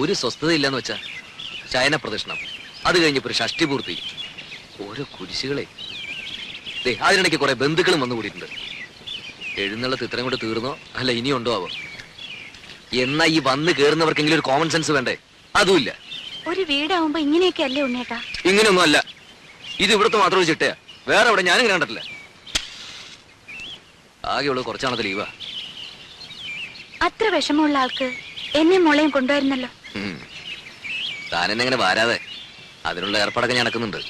ഒരു സ്വസ്ഥതയില്ലെന്ന് വെച്ചാ ശയന പ്രദക്ഷിണം. അത് കഴിഞ്ഞപ്പോ ഒരു ഷഷ്ടി പൂർത്തി. ഓരോ കുരിശുകളെ. ദേ അതിനിടയ്ക്ക് കുറെ ബന്ധുക്കളും വന്നു കൂടിയിട്ടുണ്ട്. എഴുന്നള്ളത്ത് ഇത്രയും കൊണ്ട് തീർന്നോ? അല്ല ഇനിയുണ്ടോ ആവോ എന്നാ ഈ വന്ന് കേറുന്നവർക്കെങ്കിലും ഒരു കോമൺ സെൻസ് വേണ്ടേ? അതുമില്ല. ഒരു വീടാവുമ്പോ ഇങ്ങനെയൊക്കെ അല്ലേ ഉണ്ണേട്ടാ ഇങ്ങനെയൊന്നും അല്ല. ഇത് ഇവിടുത്തെ മാത്രം ഒരു ചിട്ടയാ. വേറെ ഇവിടെ ഞാനും കണ്ടിട്ടില്ല. ആകെയുള്ളത് കുറച്ചാണത് ലീവാ അത്ര വിഷമമുള്ള ആൾക്ക് എന്നെ മോളെയും കൊണ്ടുവരുന്നല്ലോ. താനെന്നെങ്ങനെ വരാതെ? അതിനുള്ള ഏർപ്പാടൊക്കെ ഞാൻ നടക്കുന്നുണ്ട്.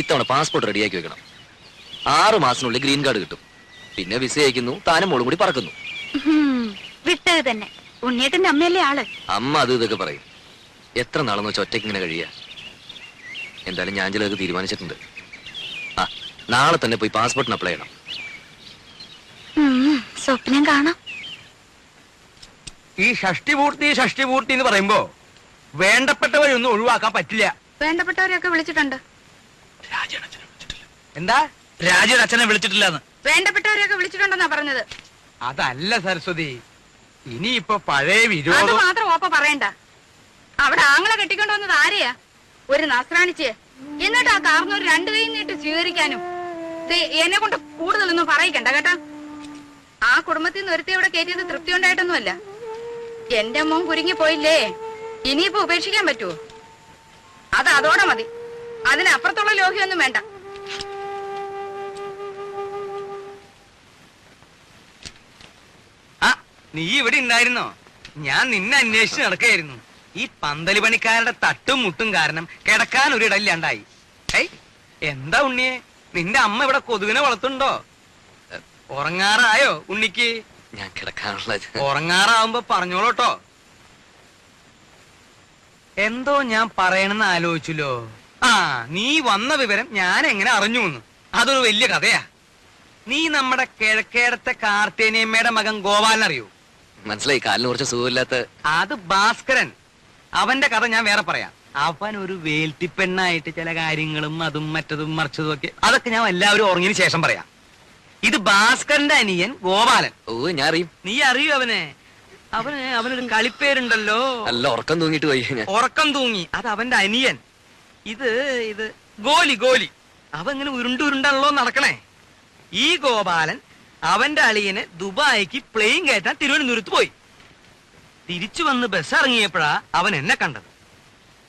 ഇത്തവണ പാസ്പോർട്ട് റെഡിയാക്കി വെക്കണം. ആറു മാസത്തിനുള്ളിൽ ഗ്രീൻ കാർഡ് കിട്ടും. പിന്നെ വിസ അയക്കുന്നു താനും മോളും കൂടി പറക്കുന്നു. വിട്ടത് തന്നെ. ഉണ്ണിയേട്ടന്റെ അമ്മയല്ലേ ആൾ? അമ്മ അത് ഇതൊക്കെ പറയും. എത്ര നാളെന്ന് വെച്ചാൽ ഒറ്റയ്ക്ക് ഇങ്ങനെ കഴിയാ? എന്തായാലും ഞാൻ ചിലതൊക്കെ തീരുമാനിച്ചിട്ടുണ്ട്. ആ നാളെ തന്നെ പോയി പാസ്പോർട്ടിന് അപ്ലൈ ചെയ്യണം. സ്വപ്നം കാണാം. ഈ ഷഷ്ടിപൂർത്തി ഷഷ്ടിപൂർത്തി എന്ന് പറയുമ്പോ വേണ്ടപ്പെട്ടവരൊന്നും ഒഴിവാക്കാൻ പറ്റില്ല. വേണ്ടപ്പെട്ടവരെയൊക്കെ വിളിച്ചിട്ടുണ്ട്. എന്താ? രാജയുടെ അച്ഛനെ വിളിച്ചിട്ടില്ലെന്ന്. വേണ്ടപ്പെട്ടവരെയൊക്കെ വിളിച്ചിട്ടുണ്ടെന്നാ പറഞ്ഞത്. അതല്ല സരസ്വതി ഇനിയിപ്പോ പഴയ അത് വിരോധം മാത്രം ഓപ്പ പറയണ്ട. അവിടെ ആങ്ങളെ കെട്ടിക്കൊണ്ട് വന്നത് ആരെയാ? ഒരു നസ്രാണിച്ച്. എന്നിട്ട് ആ കാർന്നൂർ രണ്ടു കൈ നീട്ട് സ്വീകരിക്കാനും. ദേ, എന്നെ കൊണ്ട് കൂടുതലൊന്നും പറയിക്കണ്ട കേട്ടാ. ആ കുടുംബത്തിൽ നിന്ന് ഒരുത്തി ഇവിടെ കയറ്റിയത് തൃപ്തി ഉണ്ടായിട്ടൊന്നുമല്ല എന്റെ മോൻ കുരുങ്ങി പോയില്ലേ? ഇനിയിപ്പോ ഉപേക്ഷിക്കാൻ പറ്റുമോ അത് അതോടെ മതി. അതിനപ്പുറത്തുള്ള ലോഹിയൊന്നും വേണ്ട. നീ ഇവിടെ ഉണ്ടായിരുന്നോ ഞാൻ നിന്നെ അന്വേഷിച്ച് നടക്കുകയായിരുന്നു. ഈ പന്തലി പണിക്കാരുടെ തട്ടും മുട്ടും കാരണം കിടക്കാൻ ഒരു ഇടയില്ലാണ്ടായി ഏയ് എന്താ ഉണ്ണിയെ? നിന്റെ അമ്മ ഇവിടെ കൊതുകിനെ വളർത്തുണ്ടോ ഉറങ്ങാറായോ ഉണ്ണിക്ക്? ഞാൻ കിടക്കാനുള്ള ഉറങ്ങാറാവുമ്പോ പറഞ്ഞോളൂട്ടോ. എന്തോ ഞാൻ പറയണെന്ന് ആലോചിച്ചല്ലോ ആ നീ വന്ന വിവരം ഞാൻ എങ്ങനെ അറിഞ്ഞു എന്ന് അതൊരു വലിയ കഥയാ. നീ നമ്മുടെ കിഴക്കേടത്തെ കാർത്തേനിയമ്മയുടെ മകൻ ഗോപാലിനറിയൂ? മനസ്സിലായി കാലിന് കുറച്ച് സുഖമില്ലാത്ത അത് ഭാസ്കരൻ. അവന്റെ കഥ ഞാൻ വേറെ പറയാം. അവൻ ഒരു വേൽത്തിപ്പെണ്ണായിട്ട് ചില കാര്യങ്ങളും അതും മറ്റതും മറിച്ചതും ഒക്കെ അതൊക്കെ ഞാൻ എല്ലാവരും ഉറങ്ങിയതിന് ശേഷം പറയാം. ഇത് ഭാസ്കരന്റെ അനിയൻ ഗോപാലൻ. ഓ ഞാൻ അറിയും. നീ അറിയൂ അവനെ? അവന് അവനൊരു കളിപ്പേരുണ്ടല്ലോ. അല്ല ഉറക്കം തൂങ്ങിയിട്ട് പോയി ഞാൻ. ഉറക്കം തൂങ്ങി. അത് അവന്റെ അനിയൻ. ഇത് ഇത് ഗോലി ഗോലി. അവ ഇങ്ങനെ ഉരുണ്ട് ഉരുണ്ടാണല്ലോ നടക്കണേ. ഈ ഗോപാലൻ അവന്റെ അളിയനെ ദുബായിക്ക് പ്ലെയിൻ കയറ്റാൻ തിരുവനന്തപുരത്ത് പോയി. തിരിച്ചു വന്ന് ബസ് ഇറങ്ങിയപ്പോഴാ അവൻ എന്നെ കണ്ടത്.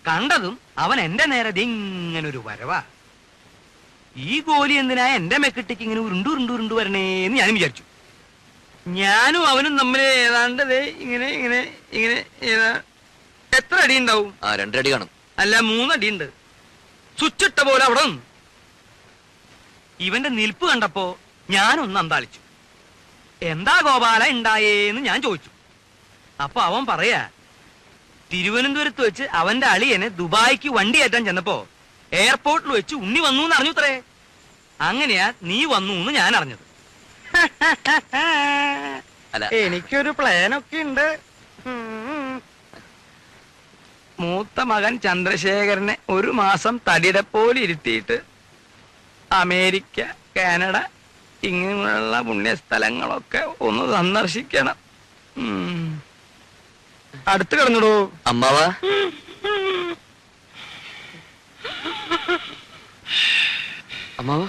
കണ്ടതും അവൻ എന്റെ നേരെ ഇങ്ങനൊരു ഇങ്ങനെ ഒരു വരവാ. ഈ ഗോലി എന്തിനാ എന്റെ മെക്കിട്ടേക്ക് ഇങ്ങനെ ഉരുണ്ടു ഉരുണ്ടു ഉരുണ്ടു വരണേന്ന് ഞാനും വിചാരിച്ചു. ഞാനും അവനും തമ്മിൽ ഏതാണ്ട് ഇങ്ങനെ ഇങ്ങനെ ഇങ്ങനെ ഏതാ- എത്ര അടി ഉണ്ടാവും? ആ രണ്ടടി കാണും. അല്ല മൂന്നടി ഉണ്ട്. സ്വിച്ചിട്ട പോലെ അവിടെ നിന്നു. ഇവന്റെ നിൽപ്പ് കണ്ടപ്പോ ഞാനൊന്ന് അന്താളിച്ചു. എന്താ ഗോപാല ഉണ്ടായേന്ന് ഞാൻ ചോദിച്ചു. അപ്പൊ അവൻ പറയാ തിരുവനന്തപുരത്ത് വെച്ച് അവന്റെ അളിയനെ ദുബായിക്ക് വണ്ടി കയറ്റാൻ ചെന്നപ്പോ എയർപോർട്ടിൽ വെച്ച് ഉണ്ണി വന്നു എന്ന് അറിഞ്ഞുത്രേ അങ്ങനെയാ നീ വന്നു എന്ന് ഞാൻ അറിഞ്ഞത്. അല്ല. എനിക്കൊരു പ്ലാനൊക്കെ ഉണ്ട്. മൂത്ത മകൻ ചന്ദ്രശേഖരനെ ഒരു മാസം തടിയുടെ പോലെ ഇരുത്തിയിട്ട് അമേരിക്ക കാനഡ ഇങ്ങനെയുള്ള പുണ്യസ്ഥലങ്ങളൊക്കെ ഒന്ന് സന്ദർശിക്കണം. അടുത്ത് കിടന്നിടൂ? അമ്മാവാ. അമ്മാവാ?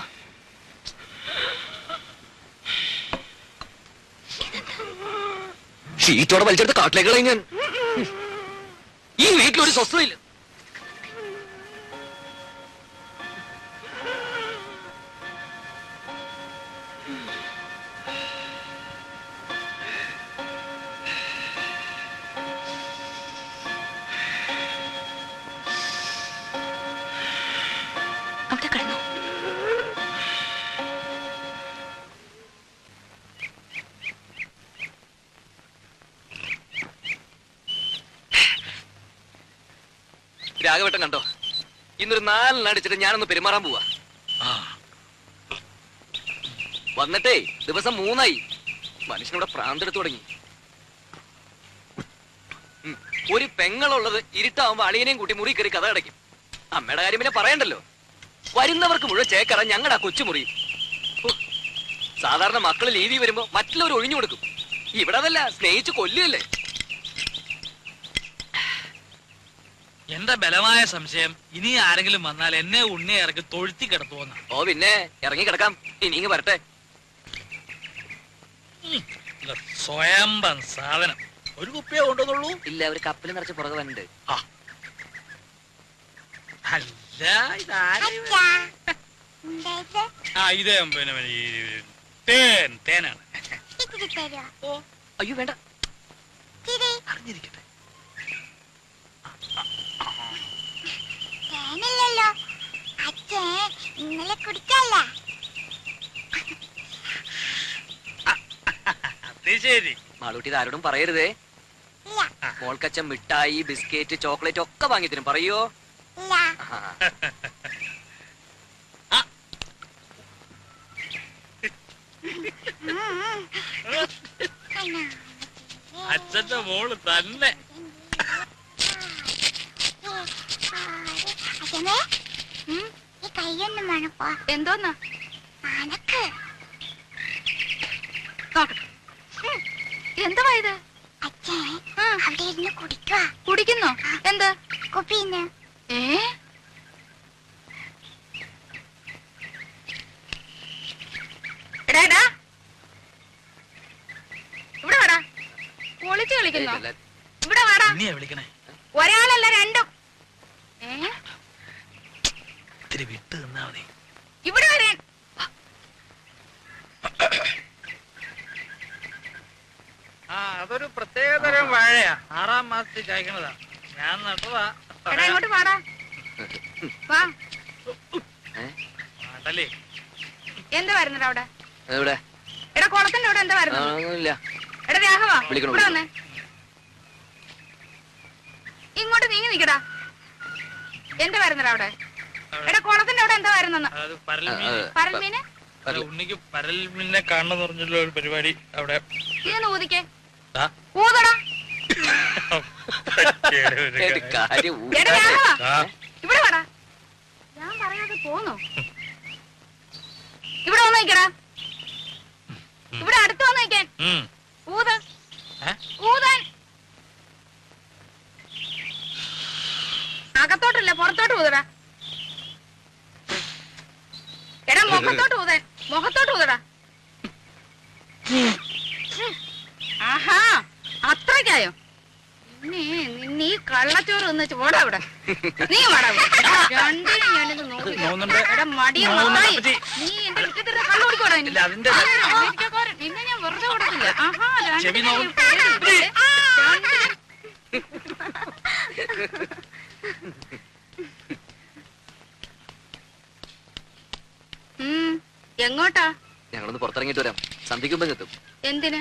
ഷീറ്റോടെ വലിച്ചെടുത്ത് കാട്ടിലേക്ക് കളയും ഞാൻ. ഈ വീട്ടിലൊരു സ്വസ്ഥതയില്ല. രാഘവട്ടം കണ്ടോ? ഇന്നൊരു നാലിനടിച്ചിട്ട് ഞാനൊന്ന് പെരുമാറാൻ പോവാ. വന്നിട്ടേ ദിവസം മൂന്നായി. മനുഷ്യനോട് പ്രാന്തെടുത്തു തുടങ്ങി. ഒരു പെങ്ങളുള്ളത് ഇരുട്ടാവുമ്പോ അളിയനെയും കൂട്ടി മുറി കയറി കഥ അടയ്ക്കും. അമ്മയുടെ കാര്യം പിന്നെ പറയണ്ടല്ലോ. വരുന്നവർക്ക് മുഴുവൻ ചേക്കറ ഞങ്ങളുടെ ആ കൊച്ചുമുറി. സാധാരണ മക്കൾ ലീവി വരുമ്പോ മറ്റുള്ളവർ ഒഴിഞ്ഞു കൊടുക്കും. ഇവിടെ അതല്ല സ്നേഹിച്ച് കൊല്ലുകയല്ലേ? എന്റെ ബലമായ സംശയം? ഇനി ആരെങ്കിലും വന്നാൽ എന്നെ ഉണ്ണി ഇറക്കി തൊഴുത്തി കിടത്തുവന്ന ഓ പിന്നെ ഇറങ്ങി കിടക്കാം. ഇനി ഇങ്ങ് വരട്ടെ. സ്വയംഭം സാധനം. ഒരു കുപ്പിയെ കൊണ്ടുവന്നുള്ളൂ? ഇല്ല ഒരു കപ്പിൽ നിറച്ച് പുറകെ വന്നിട്ട് അല്ല? ആ ഇത് പിന്നെ ഈ തേൻ തേനാണ്. ഓ. അയ്യോ വേണ്ട. അറിഞ്ഞിരിക്കട്ടെ. തേനില്ലല്ലോ അച്ഛൻ ഇന്നലെ കുടിച്ചല്ല. അത് ശരി. മാളൂട്ടി ആരോടും പറയരുതേ. ഇല്ല. മോൾക്കച്ചൻ മിഠായി ബിസ്ക്കറ്റ് ചോക്ലേറ്റ് ഒക്കെ വാങ്ങി തരും. പറയോ? അച്ഛന്റെ മോൾ തന്നെ അച്ഛനെ ഉം, ഈ കൈയൊന്നും മണപ്പോ എന്തോന്നാ? മണക്ക് നോക്കട്ടെ ഉം, എന്തുവാ ഇത്? അച്ഛൻ ആ, അവിടെ ഇരുന്ന് കുടിക്കുക കുടിക്കുന്നോ? എന്ത്? കുപ്പിന്ന് ഏ? എടാ എടാ. ഇവിടെ വാടാ. ഒളിച്ചു കളിക്കുന്നോ? ഏയ്, ഇവിടെ വാടാ. ഒരാളല്ല രണ്ടും ഏ ഇത്തിരി വിട്ട് നിന്നാ മതി. ഇവിടെ വരാൻ ആ അതൊരു പ്രത്യേകതരം വാഴയാ. ആറാം മാസത്തിൽ കായ്ക്കണതാ ഞാൻ നട്ടതാ. എടാ ഇങ്ങോട്ട് വാടാ. വാ? നാട്ടല്ലേ എന്താ വരുന്നത് അവിടെ? എവിടെ എടാ കുളത്തിന്റെ അവിടെ എന്താ ആ, വരുന്നത്? ഒന്നുമില്ല. എടാ രാഘവാ വിളിക്കണോ? ഇവിടെ വന്നേ. ഇങ്ങോട്ട് നീങ്ങി നിക്കടാ എന്താ വരുന്നടാ അവിടെ? എടാ കുളത്തിന്റെ അവിടെ എന്താ വരുന്നെന്ന് പരൽമീന് ഉണ്ണിക്ക് പരൽമീനെ ഒരു പരിപാടി അവിടെ. ഇതൊന്ന് ഊതിക്കേ. ഊതടാ. ഇവിടെ വാടാ. ഞാൻ പറയാതെ പോന്നു? ഇവിടെ വന്ന് നിക്കടാ. ഇവിടെ അടുത്ത് വന്ന് നിക്കാൻ ഉം. ഊത്. ഏ? ഊതാൻ. അകത്തോട്ടല്ല പുറത്തോട്ട് ഊതടാ എടാ മുഖത്തോട്ട് ഊതാൻ മുഖത്തോട്ട് ഊതടാ. ആഹാ അത്രയ്ക്കായോ? നീ കള്ളച്ചോറ് ഒന്ന് ചോടാ ഇവിടെ നീ വാടാ. രണ്ടിനും ഞാനിത് നോക്കി. എടാ മടിയ നോവുന്നുണ്ട് നീ എന്റെ മുറ്റത്തിരുന്ന് കള്ളു കുടിക്കോടാ ഇനി. ഇല്ല, അതിന്റെ- ആ, നിന്നെ ഞാൻ വെറുതെ കൊടുക്കില്ല ആഹാ രണ്ടിനും എങ്ങോട്ടാ? ഞങ്ങളൊന്ന് പുറത്തിറങ്ങിട്ട് വരാം. സന്ധിക്കുമ്പോ എത്തും? എന്തിന്?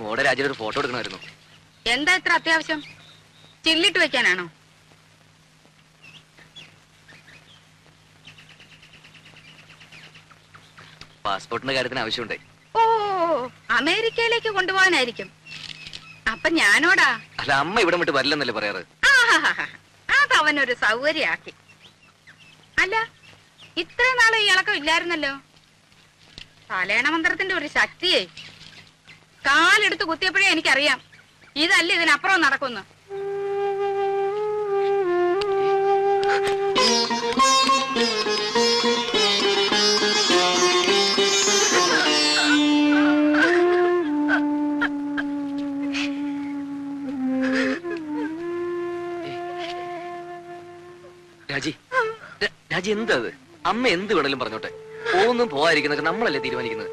മോടെ രാജ്യം ഒരു ഫോട്ടോ എടുക്കണമായിരുന്നു. എന്താ ഇത്ര അത്യാവശ്യം? ചില്ലിട്ട് വെക്കാനാണോ? പാസ്പോർട്ടിന്റെ കാര്യത്തിന് ആവശ്യമുണ്ടേ. ഓ അമേരിക്കയിലേക്ക് കൊണ്ടുപോകാനായിരിക്കും. അപ്പൊ ഞാനോടാ? അല്ല അമ്മ ഇവിടെ വിട്ട് വരില്ലെന്നല്ലേ പറയാറ്? അതവനൊരു അത് അവനൊരു സൗകര്യാക്കി അല്ല ഇത്രയും നാളെ ഇളക്കം ഇല്ലായിരുന്നല്ലോ. തലേണ മന്ത്രത്തിന്റെ ഒരു ശക്തിയെ കാലെടുത്ത് കുത്തിയപ്പോഴേ എനിക്കറിയാം. ഇതല്ല ഇതിനപ്പുറം നടക്കുന്നു. രാജി. രാജി എന്താ അത്. അമ്മ എന്ത് വേണേലും പറഞ്ഞോട്ടെ. പോകുന്നു പോവാതിരിക്കുന്നൊക്കെ നമ്മളല്ലേ തീരുമാനിക്കുന്നത്.